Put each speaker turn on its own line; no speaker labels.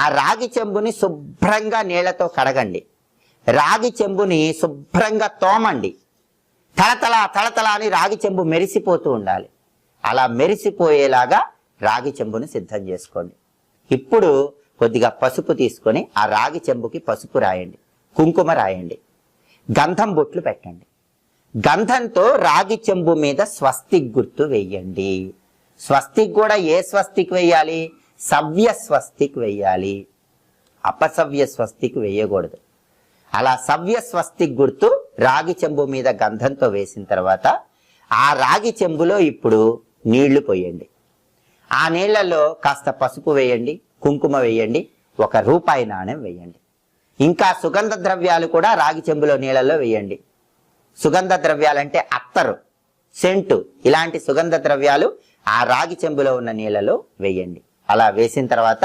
ఆ రాగి చెంబుని శుభ్రంగా నీళ్ళతో కడగండి. రాగి చెంబుని శుభ్రంగా తోమండి. తలతల తళతళ అని రాగి చెంబు మెరిసిపోతూ ఉండాలి. అలా మెరిసిపోయేలాగా రాగి చెంబుని సిద్ధం చేసుకోండి. ఇప్పుడు కొద్దిగా పసుపు తీసుకొని ఆ రాగి చెంబుకి పసుపు రాయండి. కుంకుమ రాయండి. గంధం బొట్లు పెట్టండి. గంధంతో రాగి చెంబు మీద స్వస్తిక్ గుర్తు వేయండి. స్వస్తిక్ కూడా ఏ స్వస్తిక్ వేయాలి? సవ్య స్వస్తికి వెయ్యాలి. అపసవ్య స్వస్తికి వేయకూడదు అలా సవ్య స్వస్తికి గుర్తు రాగి చెంబు మీద గంధంతో వేసిన తర్వాత ఆ రాగి చెంబులో ఇప్పుడు నీళ్ళు పోయండి. ఆ నీళ్ళలో కాస్త పసుపు వేయండి కుంకుమ వేయండి ఒక రూపాయి నాణెం వేయండి. ఇంకా సుగంధ ద్రవ్యాలు కూడా రాగి చెంబులో నీళ్ళలో వేయండి. సుగంధ ద్రవ్యాలంటే అత్తరు సెంటు ఇలాంటి సుగంధ ద్రవ్యాలు ఆ రాగి చెంబులో ఉన్న నీళ్ళలో వేయండి. అలా వేసిన తర్వాత